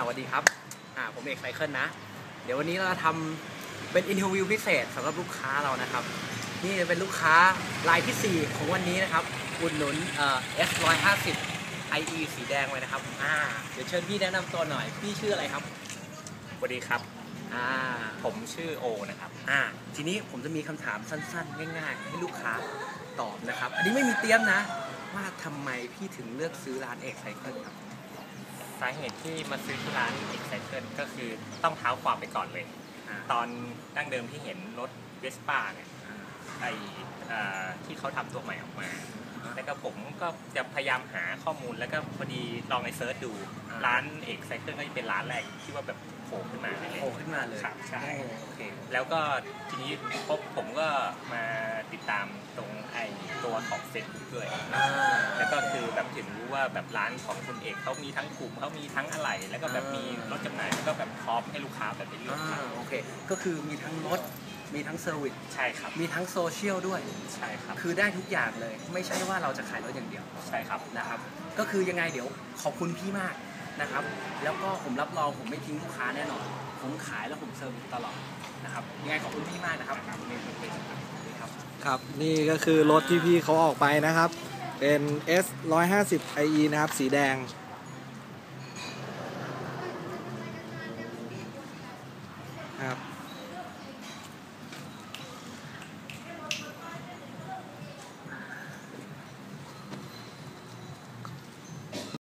สวัสดีครับ อ่า ผมเอกไซเคิลนะ เดี๋ยววันนี้เราจะทำเป็นอินเทอร์วิวพิเศษสำหรับลูกค้าเรานะครับ นี่จะเป็นลูกค้ารายที่ 4 ของวันนี้นะครับอุดหนุนเอ่อ S150 IE สีแดงไว้นะครับ อ่า เดี๋ยวเชิญพี่แนะนำตัวหน่อย พี่ชื่ออะไรครับ สวัสดีครับ อ่า ผมชื่อโอนะครับ อ่า ทีนี้ผมจะมีคำถามสั้นๆ ง่าย ๆ ให้ลูกค้าตอบนะครับ อันนี้ไม่มีเตรียมนะ ว่าทำไมพี่ถึงเลือกซื้อร้านเอกไซเคิลครับ สาเหตุที่มาซื้อที่ร้าน e x c i t e ก็คือต้องเท้าความไปก่อนเลยอ่าตอนดั้งเดิมที่เห็นรถเวสป้าเนี่ยอ่าไอเอ่อที่เขาทำตัวใหม่ออกมาแล้วก็ผมก็จะพยายามหาข้อมูลแล้วก็พอดีลองในเซิร์ชดูอ่าร้านเอกไซเคิลก็จะเป็นร้านแรกที่ว่าแบบโผล่ขึ้นมาเลยโผล่ขึ้นมาเลยครับใช่โอ้โอเคแล้วก็ทีนี้พบผมก็มาติดตามตรงไอตัวของเฟซบุ๊กด้วย ถึงรู้ว่าแบบร้านของคุณเอกเขามีทั้งกลุ่มเขามีทั้งอะไร แล้วก็แบบมีรถจำหน่ายแล้วก็แบบพร้อมให้ลูกค้าแบบไปเลือกอ่าโอเค ก็คือมีทั้งรถมีทั้งเซอร์วิสใช่ครับ มีทั้งโซเชียลด้วยใช่ครับ คือได้ทุกอย่างเลย ไม่ใช่ว่าเราจะขายรถอย่างเดียวใช่ครับนะครับ ก็คือยังไงเดี๋ยวขอบคุณพี่มากนะครับ แล้วก็ผมรับรองผมไม่ทิ้งลูกค้าแน่นอน ผมขายแล้วผมเซอร์วิสตลอดนะครับยังไงขอบคุณพี่มากนะครับนี่ครับครับนี่ก็คือรถที่พี่เขาออกไปนะครับ เป็น S 150 IE นะครับ สีแดง